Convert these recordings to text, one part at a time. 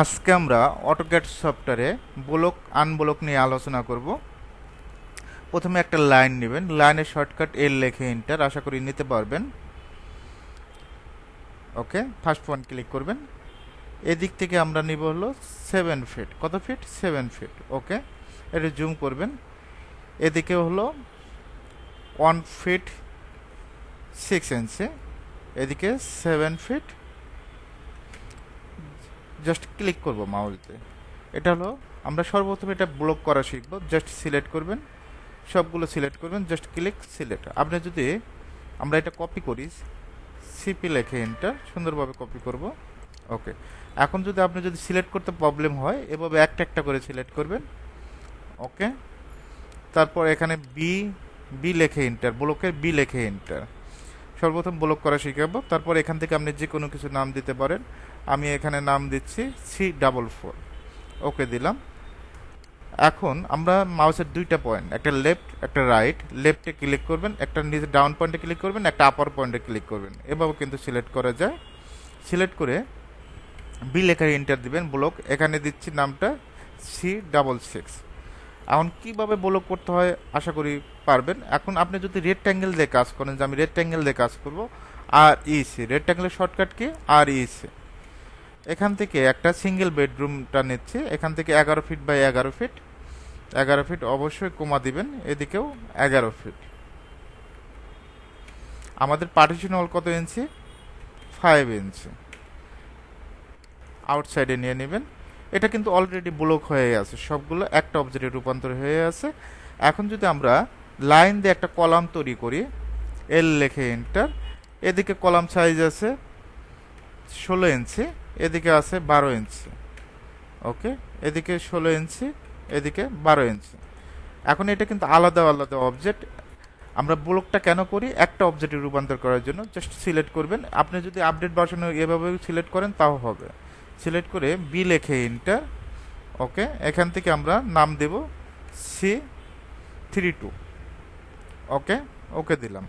আজকে আমরা অটোক্যাড সফটওয়্যারে ব্লক আনব্লক নিয়ে আলোচনা করব। প্রথমে একটা লাইন নেবেন। লাইনের শর্টকাট এল লেখে এন্টার আশা করি নিতে পারবেন। ওকে ফার্স্ট পয়েন্ট ক্লিক করবেন। এদিক থেকে আমরা নিব হলো সেভেন ফিট কত ফিট সেভেন ফিট ওকে এটা জুম করবেন। এদিকে হলো ওয়ান ফিট সিক্স ইঞ্চি এদিকে সেভেন ফিট জাস্ট ক্লিক করব মাউসতে এটা হলো, আমরা সর্বপ্রথম এটা ব্লক করা শিখব জাস্ট সিলেক্ট করবেন। সবগুলো সিলেক্ট করবেন জাস্ট ক্লিক সিলেক্ট আপনি যদি আমরা এটা কপি করি সিপি লেখে এন্টার সুন্দরভাবে কপি করব। ওকে এখন যদি আপনি যদি সিলেক্ট করতে প্রবলেম হয়, এভাবে একটা একটা করে সিলেক্ট করবেন। ওকে তারপর এখানে বি বি লেখে এন্টার ব্লকের বি লেখে এন্টার সর্বপ্রথম ব্লক করা শিখাবো। তারপর এখান থেকে আপনি যে কোনো কিছু নাম দিতে পারেন। আমি এখানে নাম দিচ্ছি সি ডাবল ফোর ওকে দিলাম। এখন আমরা মাউসের দুইটা পয়েন্ট একটা লেফট একটা রাইট লেফটে ক্লিক করবেন, একটা নিচে ডাউন পয়েন্টে ক্লিক করবেন, একটা আপার পয়েন্টে ক্লিক করবেন। এভাবে কিন্তু সিলেক্ট করা যায়। সিলেক্ট করে বি লেখার এন্টার দিবেন ব্লক এখানে দিচ্ছি নামটা সি ডাবল সিক্স এখন কীভাবে ব্লক করতে হয় আশা করি পারবেন। এখন আপনি যদি রেড ট্যাঙ্গেল দিয়ে কাজ করেন, যে আমি রেড ট্যাঙ্গেল দিয়ে কাজ করব আর ইসি রেড ট্যাঙ্গেলের শর্টকাট কি? আর ইসি এখান থেকে একটা সিঙ্গেল বেডরুমটা নিচ্ছে। এখান থেকে এগারো ফিট বাই এগারো ফিট এগারো ফিট অবশ্যই কমা দিবেন, এদিকেও এগারো ফিট আমাদের পার্টিশন হল কত ইঞ্চি ফাইভ ইঞ্চি আউটসাইডে নিয়ে নেবেন। এটা কিন্তু অলরেডি ব্লক হয়ে আছে। সবগুলো একটা অবজেক্টে রূপান্তর হয়ে আছে। এখন যদি আমরা লাইন দিয়ে একটা কলাম তৈরি করি এল লেখে এন্টার এদিকে কলাম সাইজ আছে ষোলো ইঞ্চি এদিকে আছে বারো ইঞ্চি ওকে এদিকে ষোলো ইঞ্চি এদিকে বারো ইঞ্চি এখন এটা কিন্তু আলাদা আলাদা অবজেক্ট আমরা ব্লকটা কেন করি? একটা অবজেক্টে রূপান্তর করার জন্য। জাস্ট সিলেক্ট করবেন। আপনি যদি আপডেট ভার্সনে এভাবে সিলেক্ট করেন, তাও হবে। সিলেক্ট করে বি লেখে ইন্টার ওকে এখান থেকে আমরা নাম দেব C three two okay okay দিলাম।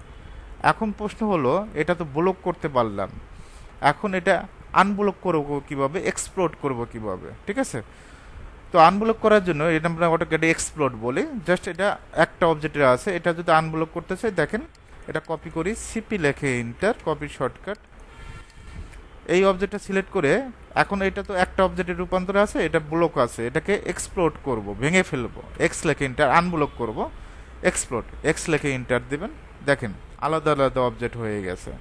এখন প্রশ্ন হলো, এটা তো ব্লক করতে পারলাম। এখন এটা আনব্লক করব কীভাবে? এক্সপ্লোড করব কীভাবে? ঠিক আছে? তো আনব্লক করার জন্য এটা আমরা অটোক্যাডে এক্সপ্লোড বলি। জাস্ট এটা একটা অবজেক্টের আছে, এটা যদি আনব্লক করতে চাই, দেখেন, এটা কপি করি সিপি লেখে ইন্টার কপি শর্টকাট এই অবজেক্টটা সিলেক্ট করে এখন এটা তো একটা অবজেক্টের রূপান্তর আছে, এটা ব্লক আছে, এটাকে এক্সপ্লোড করব, ভেঙে ফেলব এক্স লেখে ইন্টার আনব্লক করব এক্সপ্লোড এক্স লেখে ইন্টার দিবেন, দেখেন আলাদা আলাদা অবজেক্ট হয়ে গেছে।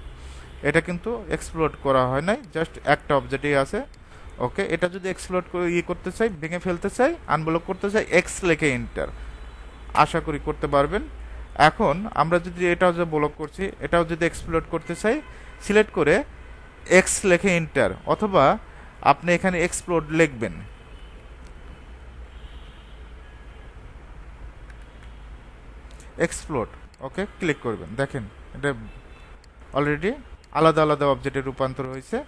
এটা কিন্তু এক্সপ্লোড করা হয় নাই জাস্ট একটা অবজেক্টই আছে। ওকে এটা যদি এক্সপ্লোড করে ইয়ে করতে চাই, ভেঙে ফেলতে চাই আনব্লক করতে চাই এক্স লেখে ইন্টার আশা করি করতে পারবেন। এখন আমরা যদি এটাও যে ব্লক করছি, এটাও যদি এক্সপ্লোড করতে চাই সিলেক্ট করে এক্স লেখে ইন্টার অথবা আপনি এখানে এক্সপ্লোড লিখবেন। এক্সপ্লোড ওকে ক্লিক করবেন। দেখেন, এটা অলরেডি আলাদা আলাদা অবজেক্টে রূপান্তর হয়েছে।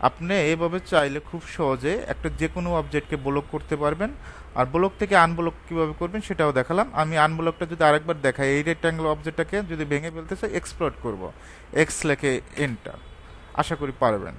আপনি এইভাবে চাইলে খুব সহজে একটা যে কোনো অবজেক্টকে ব্লক করতে পারবেন। আর ব্লক থেকে আনব্লক কীভাবে করবেন সেটাও দেখালাম। আমি আনব্লকটা যদি আরেকবার দেখাই, এই রেক্ট্যাঙ্গেল অবজেক্টটাকে যদি ভেঙে ফেলতে চাই এক্সপ্লোড করব। এক্স লেখে এন্টার আশা করি পারবেন।